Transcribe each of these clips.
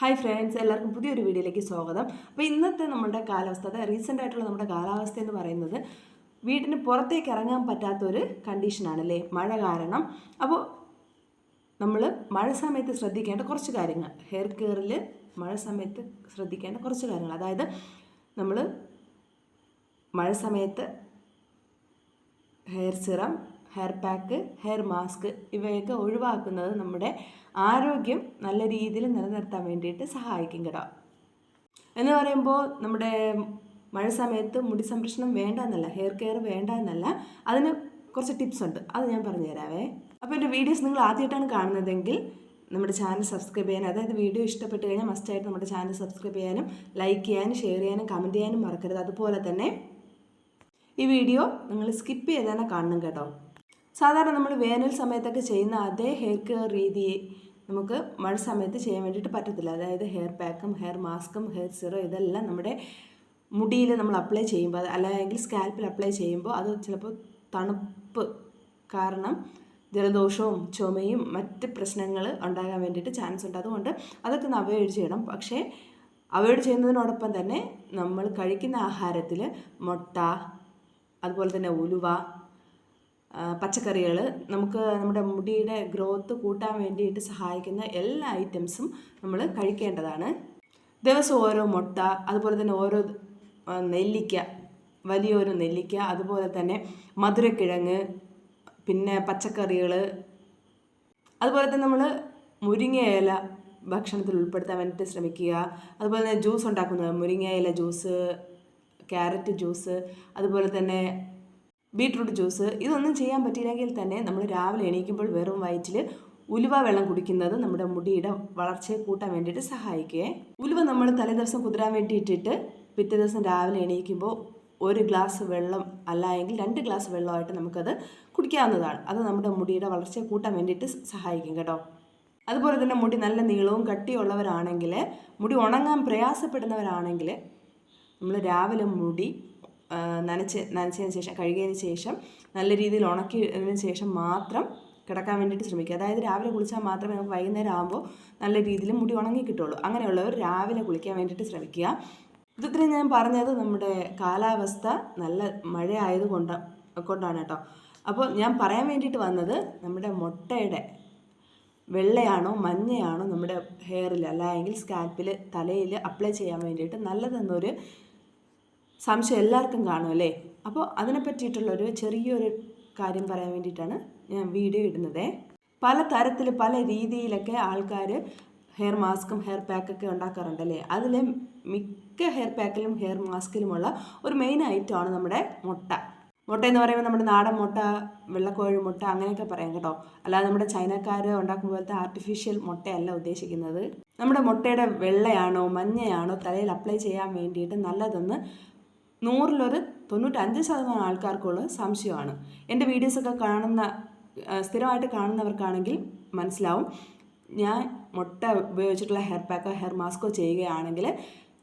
Hi friends എല്ലാവർക്കും പുതിയൊരു വീഡിയോയിലേക്ക് സ്വാഗതം. അപ്പോൾ ഇന്നത്തെ നമ്മുടെ കാലാവസ്ഥ അതായത് റീസെന്റ് ആയിട്ടുള്ള നമ്മുടെ കാലാവസ്ഥ എന്ന് പറയുന്നത് വീടിന് പുറത്തേക്ക് ഇറങ്ങാൻ പറ്റാത്തൊരു കണ്ടീഷനാണല്ലേ മഴ കാരണം. അപ്പോൾ നമ്മൾ മഴ സമയത്ത് ശ്രദ്ധിക്കേണ്ട കുറച്ച് കാര്യങ്ങൾ. ഹെയർ കെയറിൽ മഴ സമയത്ത് ശ്രദ്ധിക്കേണ്ട കുറച്ച് കാര്യങ്ങൾ. അതായത് നമ്മൾ മഴ സമയത്ത് hair serum hair pack hair mask ഇവയൊക്കെ ഒഴിവാക്കുന്നത് നമ്മുടെ ആരോഗ്യം നല്ല രീതിയിൽ നിലനിർത്താൻ വേണ്ടിയിട്ട് സഹായിക്കും കേട്ടോ. എന്ന് പറയുമ്പോൾ നമ്മുടെ മഴ സമയത്ത് മുടി സംരക്ഷണം വേണ്ട എന്നല്ല ഹെയർ കെയർ വേണ്ട എന്നല്ല അതിന് കുറച്ച് ടിപ്സ് ഉണ്ട്. അത് ഞാൻ പറഞ്ഞു തരാവേ അപ്പോൾ എന്റെ വീഡിയോസ് നിങ്ങൾ ആദ്യമായിട്ടാണ് കാണുന്നതെങ്കിൽ നമ്മുടെ ചാനൽ സബ്സ്ക്രൈബ് ചെയ്യാനും അതായത് വീഡിയോ ഇഷ്ടപ്പെട്ട് കഴിഞ്ഞാൽ മസ്റ്റായിട്ട് നമ്മുടെ ചാനൽ സബ്സ്ക്രൈബ് ചെയ്യാനും ലൈക്ക് ചെയ്യാനും ഷെയർ ചെയ്യാനും കമന്റ് ചെയ്യാനും മറക്കരുത്. അതുപോലെ തന്നെ ഈ വീഡിയോ നിങ്ങൾ സ്കിപ്പ് ചെയ്താണ് കാണണം കേട്ടോ. സാധാരണ നമ്മൾ വേനൽ സമയത്തൊക്കെ ചെയ്യുന്ന അതേ ഹെയർ കെയർ രീതിയെ നമുക്ക് മഴ സമയത്ത് ചെയ്യാൻ വേണ്ടിയിട്ട് പറ്റത്തില്ല. അതായത് ഹെയർ പാക്കും ഹെയർ മാസ്കും ഹെയർ സിറം ഇതെല്ലാം നമ്മുടെ മുടിയിൽ നമ്മൾ അപ്ലൈ ചെയ്യുമ്പോൾ അല്ലെങ്കിൽ സ്കാൽപ്പിൽ അപ്ലൈ ചെയ്യുമ്പോൾ അത് ചിലപ്പോൾ തണുപ്പ് കാരണം ജലദോഷവും ചുമയും മറ്റ് പ്രശ്നങ്ങൾ ഉണ്ടാകാൻ വേണ്ടിയിട്ട് ചാൻസ് ഉണ്ട്. അതുകൊണ്ട് അതൊക്കെ ഒന്ന് അവോയ്ഡ് ചെയ്യണം. പക്ഷേ അവോയ്ഡ് ചെയ്യുന്നതിനോടൊപ്പം തന്നെ നമ്മൾ കഴിക്കുന്ന ആഹാരത്തിൽ മുട്ട അതുപോലെ തന്നെ ഉലുവ പച്ചക്കറികൾ നമുക്ക് നമ്മുടെ മുടിയുടെ ഗ്രോത്ത് കൂട്ടാൻ വേണ്ടിയിട്ട് സഹായിക്കുന്ന എല്ലാ ഐറ്റംസും നമ്മൾ കഴിക്കേണ്ടതാണ്. ദിവസം ഓരോ മുട്ട അതുപോലെ തന്നെ ഓരോ നെല്ലിക്ക വലിയൊരു നെല്ലിക്ക അതുപോലെ തന്നെ മധുരക്കിഴങ്ങ് പിന്നെ പച്ചക്കറികൾ അതുപോലെ തന്നെ നമ്മൾ മുരിങ്ങയില ഭക്ഷണത്തിൽ ഉൾപ്പെടുത്താൻ വേണ്ടിയിട്ട് ശ്രമിക്കുക. അതുപോലെ തന്നെ ജ്യൂസ് ഉണ്ടാക്കുന്നത് മുരിങ്ങയില ജ്യൂസ് ക്യാരറ്റ് ജ്യൂസ് അതുപോലെ തന്നെ ബീട്രൂട്ട് ജ്യൂസ്. ഇതൊന്നും ചെയ്യാൻ പറ്റിയില്ലെങ്കിൽ തന്നെ നമ്മൾ രാവിലെ എണീക്കുമ്പോൾ വെറും വയറ്റിൽ ഉലുവ വെള്ളം കുടിക്കുന്നത് നമ്മുടെ മുടിയുടെ വളർച്ചയെ കൂട്ടാൻ വേണ്ടിയിട്ട് സഹായിക്കുകയെ ഉലുവ നമ്മൾ തലേദിവസം കുതിരാൻ വേണ്ടി ഇട്ടിട്ട് പിറ്റേ ദിവസം രാവിലെ എണീക്കുമ്പോൾ ഒരു ഗ്ലാസ് വെള്ളം അല്ല എങ്കിൽ രണ്ട് ഗ്ലാസ് വെള്ളമായിട്ട് നമുക്കത് കുടിക്കാവുന്നതാണ്. അത് നമ്മുടെ മുടിയുടെ വളർച്ചയെ കൂട്ടാൻ വേണ്ടിയിട്ട് സഹായിക്കും കേട്ടോ. അതുപോലെ തന്നെ മുടി നല്ല നീളവും കട്ടിയുള്ളവരാണെങ്കിൽ മുടി ഉണങ്ങാൻ പ്രയാസപ്പെടുന്നവരാണെങ്കിൽ നമ്മൾ രാവിലെ മുടി നനച്ച് നനച്ചതിന് ശേഷം കഴുകിയതിന് ശേഷം നല്ല രീതിയിൽ ഉണക്കിയതിന് ശേഷം മാത്രം കിടക്കാൻ വേണ്ടിയിട്ട് ശ്രമിക്കുക. അതായത് രാവിലെ കുളിച്ചാൽ മാത്രമേ നമുക്ക് വൈകുന്നേരം ആകുമ്പോൾ നല്ല രീതിയിൽ മുടി ഉണങ്ങി കിട്ടുള്ളൂ അങ്ങനെയുള്ളവർ രാവിലെ കുളിക്കാൻ വേണ്ടിയിട്ട് ശ്രമിക്കുക. ഇത്രയും ഞാൻ പറഞ്ഞത് നമ്മുടെ കാലാവസ്ഥ നല്ല മഴ ആയതുകൊണ്ട് കൊണ്ടാണ് കേട്ടോ. അപ്പോൾ ഞാൻ പറയാൻ വേണ്ടിയിട്ട് വന്നത് നമ്മുടെ മുട്ടയുടെ വെള്ളയാണോ മഞ്ഞയാണോ നമ്മുടെ ഹെയറിൽ അല്ലെങ്കിൽ സ്കാൽപ്പിൽ തലയിൽ അപ്ലൈ ചെയ്യാൻ വേണ്ടിയിട്ട് നല്ലതെന്നൊരു സംശയം എല്ലാവർക്കും കാണും അല്ലേ? അപ്പോൾ അതിനെ പറ്റിയിട്ടുള്ളൊരു ചെറിയൊരു കാര്യം പറയാൻ വേണ്ടിയിട്ടാണ് ഞാൻ വീഡിയോ ഇടുന്നത്. പല തരത്തിൽ പല രീതിയിലൊക്കെ ആൾക്കാർ ഹെയർ മാസ്കും ഹെയർ പാക്കൊക്കെ ഉണ്ടാക്കാറുണ്ടല്ലേ അതിൽ മിക്ക ഹെയർ പാക്കിലും ഹെയർ മാസ്കിലുമുള്ള ഒരു മെയിൻ ഐറ്റമാണ് നമ്മുടെ മുട്ട. മുട്ട എന്ന് പറയുമ്പോൾ നമ്മുടെ നാടൻ മുട്ട വെള്ളക്കോഴി മുട്ട അങ്ങനെയൊക്കെ പറയാം കേട്ടോ. അല്ലാതെ നമ്മുടെ ചൈനക്കാർ ഉണ്ടാക്കുന്ന പോലത്തെ ആർട്ടിഫിഷ്യൽ മുട്ടയല്ല ഉദ്ദേശിക്കുന്നത്. നമ്മുടെ മുട്ടയുടെ വെള്ളയാണോ മഞ്ഞയാണോ തലയിൽ അപ്ലൈ ചെയ്യാൻ വേണ്ടിയിട്ട് നല്ലതെന്ന് നൂറിലൊരു തൊണ്ണൂറ്റഞ്ച് ശതമാനം ആൾക്കാർക്കുള്ള സംശയമാണ്. എന്റെ വീഡിയോസൊക്കെ കാണുന്ന സ്ഥിരമായിട്ട് കാണുന്നവർക്കാണെങ്കിൽ മനസ്സിലാവും. ഞാൻ മുട്ട ഉപയോഗിച്ചിട്ടുള്ള ഹെയർ പാക്കോ ഹെയർ മാസ്കോ ചെയ്യുകയാണെങ്കിൽ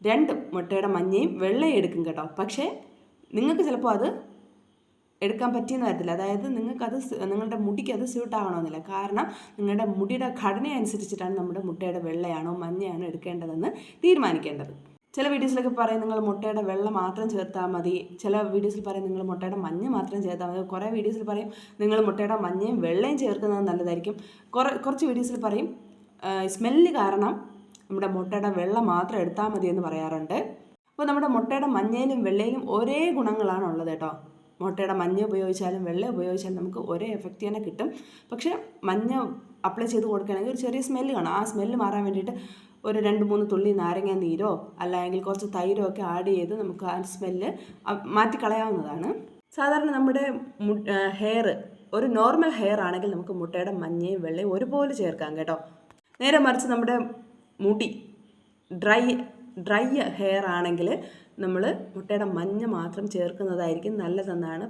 രണ്ട് മുട്ടയുടെ മഞ്ഞയും വെള്ളയും എടുക്കും കേട്ടോ. പക്ഷേ നിങ്ങൾക്ക് ചിലപ്പോൾ അത് എടുക്കാൻ പറ്റിയെന്ന് വരത്തില്ല. അതായത് നിങ്ങൾക്കത് നിങ്ങളുടെ മുടിക്ക് അത് സ്യൂട്ട് ആവണമെന്നില്ല കാരണം നിങ്ങളുടെ മുടിയുടെ ഘടന അനുസരിച്ചിട്ടാണ് നമ്മുടെ മുട്ടയുടെ വെള്ളയാണോ മഞ്ഞയാണോ എടുക്കേണ്ടതെന്ന് തീരുമാനിക്കേണ്ടത്. ചില വീഡിയോസിലൊക്കെ പറയും നിങ്ങൾ മുട്ടയുടെ വെള്ളം മാത്രം ചേർത്താൽ മതി. ചില വീഡിയോസിൽ പറയും നിങ്ങൾ മുട്ടയുടെ മഞ്ഞ മാത്രം ചേർത്താൽ മതി. കുറേ വീഡിയോസിൽ പറയും നിങ്ങൾ മുട്ടയുടെ മഞ്ഞയും വെള്ളയും ചേർക്കുന്നത് നല്ലതായിരിക്കും. കുറേ കുറച്ച് വീഡിയോസിൽ പറയും സ്മെല്ല് കാരണം നമ്മുടെ മുട്ടയുടെ വെള്ളം മാത്രം എടുത്താൽ മതി എന്ന് പറയാറുണ്ട്. അപ്പോൾ നമ്മുടെ മുട്ടയുടെ മഞ്ഞയിലും വെള്ളയിലും ഒരേ ഗുണങ്ങളാണ് ഉള്ളത് കേട്ടോ. മുട്ടയുടെ മഞ്ഞ ഉപയോഗിച്ചാലും വെള്ള ഉപയോഗിച്ചാലും നമുക്ക് ഒരേ എഫക്റ്റ് തന്നെ കിട്ടും. പക്ഷേ മഞ്ഞ അപ്ലൈ ചെയ്ത് കൊടുക്കുകയാണെങ്കിൽ ഒരു ചെറിയ സ്മെല്ല് കാണും. ആ സ്മെല്ല് മാറാൻ വേണ്ടിയിട്ട് ഒരു രണ്ട് മൂന്ന് തുള്ളി നാരങ്ങ നീരോ അല്ലെങ്കിൽ കുറച്ച് തൈരോ ഒക്കെ ആഡ് ചെയ്ത് നമുക്ക് ആ സ്മെല്ല് മാറ്റിക്കളയാവുന്നതാണ് സാധാരണ നമ്മുടെ ഹെയർ ഒരു നോർമൽ ഹെയർ ആണെങ്കിൽ നമുക്ക് മുട്ടയുടെ മഞ്ഞയും വെള്ളയും ഒരുപോലെ ചേർക്കാം കേട്ടോ. നേരെ മറിച്ച് നമ്മുടെ മുടി ഡ്രൈ ഡ്രൈ ഹെയർ ആണെങ്കിൽ നമ്മൾ മുട്ടയുടെ മഞ്ഞ മാത്രം ചേർക്കുന്നതായിരിക്കും നല്ലതെന്നാണ്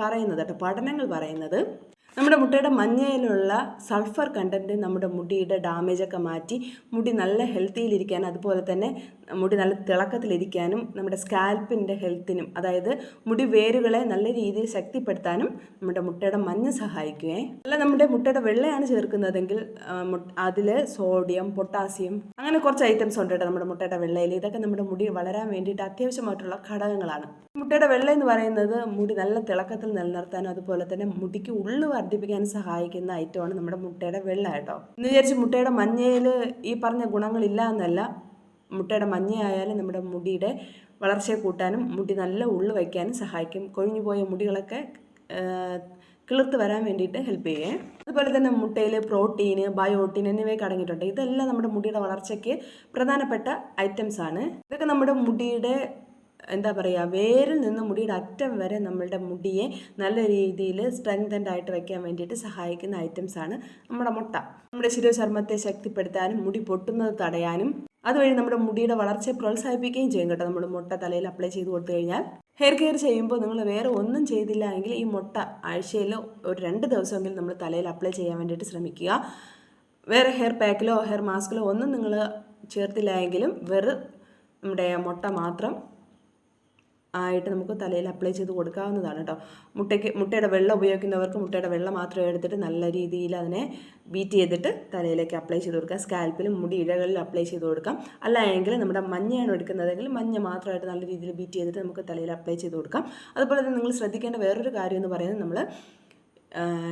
പറയുന്നത് കേട്ടോ. പഠനങ്ങൾ പറയുന്നത്. നമ്മുടെ മുട്ടയുടെ മഞ്ഞയിലുള്ള സൾഫർ കണ്ടന്റ് നമ്മുടെ മുടിയുടെ ഡാമേജൊക്കെ മാറ്റി മുടി നല്ല ഹെൽത്തിയിലിരിക്കാൻ അതുപോലെ തന്നെ മുടി നല്ല തിളക്കത്തിലിരിക്കാനും നമ്മുടെ സ്കാൽപ്പിന്റെ ഹെൽത്തിനും അതായത് മുടി വേരുകളെ നല്ല രീതിയിൽ ശക്തിപ്പെടുത്താനും നമ്മുടെ മുട്ടയുടെ മഞ്ഞ സഹായിക്കുകയെ അല്ല നമ്മുടെ മുട്ടയുടെ വെള്ളയാണ് ചേർക്കുന്നതെങ്കിൽ അതിൽ സോഡിയം പൊട്ടാസ്യം അങ്ങനെ കുറച്ച് ഐറ്റംസ് ഉണ്ട് കേട്ടോ നമ്മുടെ മുട്ടയുടെ വെള്ളയിൽ. ഇതൊക്കെ നമ്മുടെ മുടി വളരാൻ വേണ്ടിയിട്ട് അത്യാവശ്യമായിട്ടുള്ള ഘടകങ്ങളാണ്. മുട്ടയുടെ വെള്ള എന്ന് പറയുന്നത് മുടി നല്ല തിളക്കത്തിൽ നിലനിർത്താനും അതുപോലെ തന്നെ മുടിക്ക് ഉള്ളു വർദ്ധിപ്പിക്കാനും സഹായിക്കുന്ന ഐറ്റമാണ് നമ്മുടെ മുട്ടയുടെ വെള്ള കേട്ടോ. എന്ന് വിചാരിച്ച് മുട്ടയുടെ മഞ്ഞയിൽ ഈ പറഞ്ഞ ഗുണങ്ങളില്ല എന്നല്ല. മുട്ടയുടെ മഞ്ഞയായാലും നമ്മുടെ മുടിയുടെ വളർച്ചയെ കൂട്ടാനും മുടി നല്ല ഉള്ളു വയ്ക്കാനും സഹായിക്കും. കൊഴിഞ്ഞു പോയ മുടികളൊക്കെ കിളിർത്ത് വരാൻ വേണ്ടിയിട്ട് ഹെൽപ്പ് ചെയ്യേ. അതുപോലെ തന്നെ മുട്ടയിൽ പ്രോട്ടീൻ ബയോട്ടീൻ എന്നിവയൊക്കെ അടങ്ങിയിട്ടുണ്ട്. ഇതെല്ലാം നമ്മുടെ മുടിയുടെ വളർച്ചയ്ക്ക് പ്രധാനപ്പെട്ട ഐറ്റംസ് ആണ്. ഇതൊക്കെ നമ്മുടെ മുടിയുടെ എന്താ പറയുക വേരിൽ നിന്ന് മുടിയുടെ അറ്റം വരെ നമ്മളുടെ മുടിയെ നല്ല രീതിയിൽ സ്ട്രെങ്തൻഡ് ആയിട്ട് വയ്ക്കാൻ വേണ്ടിയിട്ട് സഹായിക്കുന്ന ഐറ്റംസ് ആണ് നമ്മുടെ മുട്ട. നമ്മുടെ ശിരോചർമ്മത്തെ ശക്തിപ്പെടുത്താനും മുടി പൊട്ടുന്നത് തടയാനും അതുവഴി നമ്മുടെ മുടിയുടെ വളർച്ചയെ പ്രോത്സാഹിപ്പിക്കുകയും ചെയ്യും കേട്ടോ നമ്മൾ മുട്ട തലയിൽ അപ്ലൈ ചെയ്ത് കൊടുത്തു കഴിഞ്ഞാൽ. ഹെയർ കെയർ ചെയ്യുമ്പോൾ നിങ്ങൾ വേറെ ഒന്നും ചെയ്തില്ല എങ്കിൽ ഈ മുട്ട ആഴ്ചയിൽ ഒരു രണ്ട് ദിവസമെങ്കിലും നമ്മൾ തലയിൽ അപ്ലൈ ചെയ്യാൻ വേണ്ടിയിട്ട് ശ്രമിക്കുക. വേറെ ഹെയർ പാക്കിലോ ഹെയർ മാസ്കിലോ ഒന്നും നിങ്ങൾ ചേർത്തില്ല എങ്കിലും വെറു നമ്മുടെ മുട്ട മാത്രം ആയിട്ട് നമുക്ക് തലയിൽ അപ്ലൈ ചെയ്ത് കൊടുക്കാവുന്നതാണ് കേട്ടോ മുട്ടയ്ക്ക് മുട്ടയുടെ വെള്ളം ഉപയോഗിക്കുന്നവർക്ക് മുട്ടയുടെ വെള്ളം മാത്രം എടുത്തിട്ട് നല്ല രീതിയിൽ അതിനെ ബീറ്റ് ചെയ്തിട്ട് തലയിലേക്ക് അപ്ലൈ ചെയ്ത് കൊടുക്കാം. സ്കാൽപ്പിലും മുടി ഇഴകളിലും അപ്ലൈ ചെയ്ത് കൊടുക്കാം. അല്ല എങ്കിൽ നമ്മുടെ മഞ്ഞയാണ് എടുക്കുന്നതെങ്കിൽ മഞ്ഞ മാത്രമായിട്ട് നല്ല രീതിയിൽ ബീറ്റ് ചെയ്തിട്ട് നമുക്ക് തലയിൽ അപ്ലൈ ചെയ്ത് കൊടുക്കാം. അതുപോലെ തന്നെ നിങ്ങൾ ശ്രദ്ധിക്കേണ്ട വേറൊരു കാര്യം എന്ന് പറയുന്നത് നമ്മൾ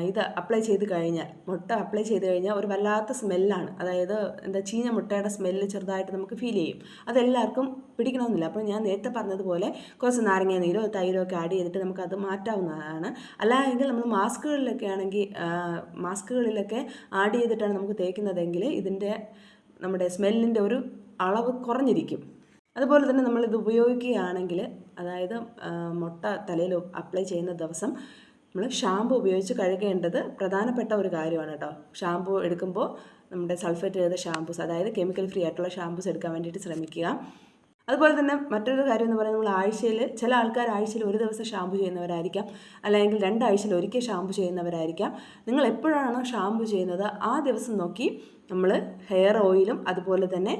ഇത് അപ്ലൈ ചെയ്ത് കഴിഞ്ഞാൽ മുട്ട അപ്ലൈ ചെയ്ത് കഴിഞ്ഞാൽ ഒരു വല്ലാത്ത സ്മെല്ലാണ്. അതായത് എന്താ ചീഞ്ഞ മുട്ടയുടെ സ്മെല്ല് ചെറുതായിട്ട് നമുക്ക് ഫീൽ ചെയ്യും. അതെല്ലാവർക്കും പിടിക്കണമെന്നില്ല. അപ്പോൾ ഞാൻ നേരത്തെ പറഞ്ഞതുപോലെ കുറച്ച് നാരങ്ങ നീരോ തൈരോ ഒക്കെ ആഡ് ചെയ്തിട്ട് നമുക്കത് മാറ്റാവുന്നതാണ്. അല്ലെങ്കിൽ നമ്മൾ മാസ്കുകളിലൊക്കെ ആണെങ്കിൽ മാസ്കുകളിലൊക്കെ ആഡ് ചെയ്തിട്ടാണ് നമുക്ക് തേക്കുന്നതെങ്കിൽ ഇതിന്റെ നമ്മുടെ സ്മെല്ലിന്റെ ഒരു അളവ് കുറഞ്ഞിരിക്കും. അതുപോലെ തന്നെ നമ്മളിത് ഉപയോഗിക്കുകയാണെങ്കിൽ അതായത് മുട്ട തലയിൽ അപ്ലൈ ചെയ്യുന്ന ദിവസം നമ്മൾ ഷാമ്പു ഉപയോഗിച്ച് കഴുകേണ്ടത് പ്രധാനപ്പെട്ട ഒരു കാര്യമാണ് കേട്ടോ. ഷാമ്പു എടുക്കുമ്പോൾ നമ്മുടെ സൾഫേറ്റ് ചെയ്ത ഷാമ്പൂസ് അതായത് കെമിക്കൽ ഫ്രീ ആയിട്ടുള്ള ഷാമ്പൂസ് എടുക്കാൻ വേണ്ടിയിട്ട് ശ്രമിക്കുക. അതുപോലെ തന്നെ മറ്റൊരു കാര്യം എന്ന് പറയുന്നത് നമ്മൾ ആഴ്ചയിൽ ചില ആൾക്കാർ ആഴ്ചയിൽ ഒരു ദിവസം ഷാമ്പു ചെയ്യുന്നവരായിരിക്കാം. അല്ലെങ്കിൽ രണ്ടാഴ്ചയിൽ ഒരിക്കൽ ഷാമ്പു ചെയ്യുന്നവരായിരിക്കാം. നിങ്ങൾ എപ്പോഴാണോ ഷാമ്പു ചെയ്യുന്നത് ആ ദിവസം നോക്കി നമ്മൾ ഹെയർ ഓയിലും അതുപോലെ തന്നെ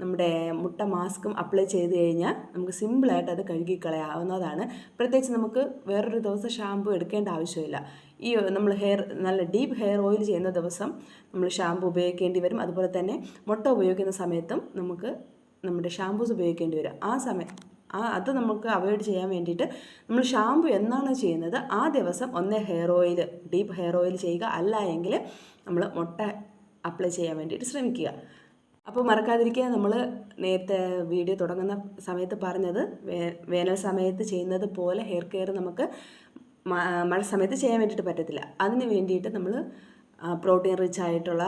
നമ്മുടെ മുട്ട മാസ്കും അപ്ലൈ ചെയ്ത് കഴിഞ്ഞാൽ നമുക്ക് സിമ്പിളായിട്ട് അത് കഴുകി കളയാവുന്നതാണ്. പ്രത്യേകിച്ച് നമുക്ക് വേറൊരു ദിവസം ഷാമ്പു എടുക്കേണ്ട ആവശ്യമില്ല. ഈ നമ്മൾ ഹെയർ നല്ല ഡീപ്പ് ഹെയർ ഓയിൽ ചെയ്യുന്ന ദിവസം നമ്മൾ ഷാമ്പു ഉപയോഗിക്കേണ്ടി വരും. അതുപോലെ തന്നെ മുട്ട ഉപയോഗിക്കുന്ന സമയത്തും നമുക്ക് നമ്മുടെ ഷാമ്പൂസ് ഉപയോഗിക്കേണ്ടി വരും. ആ സമയം ആ അത് നമുക്ക് അവോയ്ഡ് ചെയ്യാൻ വേണ്ടിയിട്ട് നമ്മൾ ഷാമ്പു എന്നാണ് ചെയ്യുന്നത്. ആ ദിവസം ഒന്നേ hair oil deep hair oil ചെയ്യുക. അല്ല നമ്മൾ മുട്ട അപ്ലൈ ചെയ്യാൻ വേണ്ടിയിട്ട് ശ്രമിക്കുക. അപ്പോൾ മറക്കാതിരിക്കുക. നമ്മൾ നേരത്തെ വീഡിയോ തുടങ്ങുന്ന സമയത്ത് പറഞ്ഞത് വേനൽ സമയത്ത് ചെയ്യുന്നത് പോലെ ഹെയർ കെയർ നമുക്ക് മഴ സമയത്ത് ചെയ്യാൻ വേണ്ടിയിട്ട് പറ്റത്തില്ല. അതിന് വേണ്ടിയിട്ട് നമ്മൾ പ്രോട്ടീൻ റിച്ച് ആയിട്ടുള്ള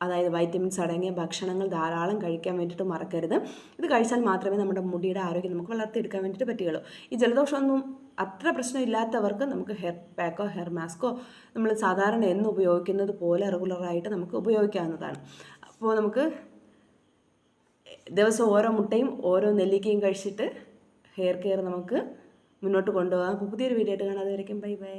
അതായത് വൈറ്റമിൻസ് അടങ്ങിയ ഭക്ഷണങ്ങൾ ധാരാളം കഴിക്കാൻ വേണ്ടിയിട്ട് മറക്കരുത്. ഇത് കഴിച്ചാൽ മാത്രമേ നമ്മുടെ മുടിയുടെ ആരോഗ്യം നമുക്ക് വളർത്തിയെടുക്കാൻ വേണ്ടിയിട്ട് പറ്റുകയുള്ളൂ. ഈ ജലദോഷമൊന്നും അത്ര പ്രശ്നമില്ലാത്തവർക്ക് നമുക്ക് ഹെയർ പാക്കോ ഹെയർ മാസ്കോ നമ്മൾ സാധാരണ എന്ന് ഉപയോഗിക്കുന്നത് പോലെ റെഗുലറായിട്ട് നമുക്ക് ഉപയോഗിക്കാവുന്നതാണ്. അപ്പോൾ നമുക്ക് ദിവസം ഓരോ മുട്ടയും ഓരോ നെല്ലിക്കയും കഴിച്ചിട്ട് ഹെയർ കെയർ നമുക്ക് മുന്നോട്ട് കൊണ്ടുപോകാം. അപ്പോൾ പുതിയൊരു വീഡിയോ ആയിട്ട് കാണാതെ വരയ്ക്കും ബൈ ബൈ.